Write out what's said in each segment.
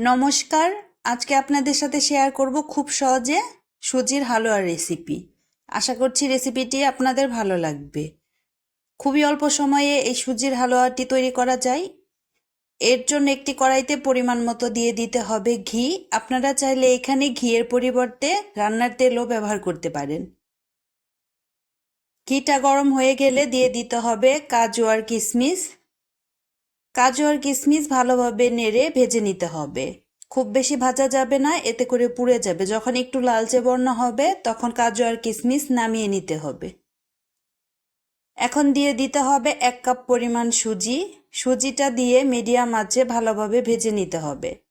নমস্কার, আজকে আপনাদের সাথে শেয়ার করব খুব সহজে সুজির হালুয়ার রেসিপি আশা করছি রেসিপিটি আপনাদের ভালো লাগবে। খুবই অল্প সময়ে এই সুজির হালুয়াটি তৈরি করা যায়। এর জন্য একটি কড়াইতে পরিমাণ মতো দিয়ে দিতে হবে ঘি। আপনারা চাইলে এখানে ঘিয়ের পরিবর্তে রান্নার তেলও ব্যবহার করতে পারেন। ঘিটা গরম হয়ে গেলে দিয়ে দিতে হবে কাজু আর কিশমিশ কাজু আর কিশমিশ ভালোভাবে নেড়ে ভেজে নিতে হবে। খুব বেশি ভাজা যাবে না, এতে করে পুড়ে যাবে। যখন একটু লালচে বর্ণ হবে, তখন কাজু আর কিশমিশ নামিয়ে নিতে হবে। এখন দিয়ে দিতে হবে এক কাপ পরিমাণ সুজি। সুজিটা দিয়ে মিডিয়াম আঁচে ভালোভাবে ভেজে নিতে হবে।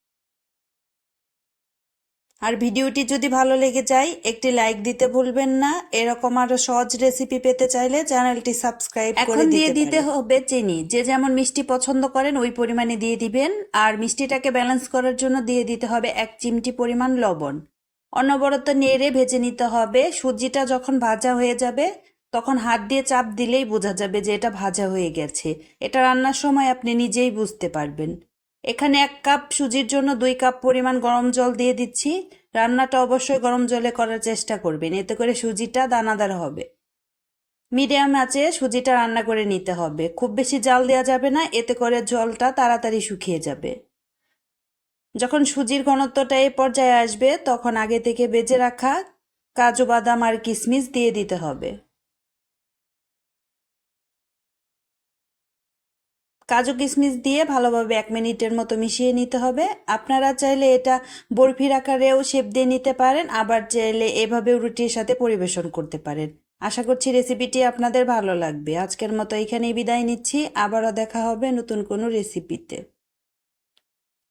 আর ভিডিওটি যদি ভালো লেগে যায় একটি লাইক দিতে ভুলবেন না। এরকম আরও সহজ রেসিপি পেতে চাইলে চ্যানেলটি সাবস্ক্রাইব করে দিয়ে দিতে হবে চিনি। যে যেমন মিষ্টি পছন্দ করেন ওই পরিমাণে দিয়ে দিবেন। আর মিষ্টিটাকে ব্যালেন্স করার জন্য দিয়ে দিতে হবে এক চিমটি পরিমাণ লবণ। অনবরত নেড়ে ভেজে নিতে হবে। সুজিটা যখন ভাজা হয়ে যাবে তখন হাত দিয়ে চাপ দিলেই বোঝা যাবে যে এটা ভাজা হয়ে গেছে। এটা রান্নার সময় আপনি নিজেই বুঝতে পারবেন। এখানে এক কাপ সুজির জন্য দুই কাপ পরিমাণ গরম জল দিয়ে দিচ্ছি। রান্নাটা অবশ্যই গরম জলে করার চেষ্টা করবেন, এতে করে সুজিটা দানাদার হবে। মিডিয়াম আঁচে সুজিটা রান্না করে নিতে হবে। খুব বেশি জাল দেওয়া যাবে না, এতে করে জলটা তাড়াতাড়ি শুকিয়ে যাবে। যখন সুজির ঘনত্বটা এই পর্যায়ে আসবে, তখন আগে থেকে বেজে রাখা কাজু বাদাম আর কিশমিশ দিয়ে দিতে হবে। কাজু কিশমিশ দিয়ে ভালোভাবে এক মিনিটের মতো মিশিয়ে নিতে হবে। আপনারা চাইলে এটা বরফির আকারেও শেপ দিয়ে নিতে পারেন, আবার চাইলে এভাবেও রুটির সাথে পরিবেশন করতে পারেন। আশা করছি রেসিপিটি আপনাদের ভালো লাগবে। আজকের মতো এখানেই বিদায় নিচ্ছি। আবারও দেখা হবে নতুন কোনো রেসিপিতে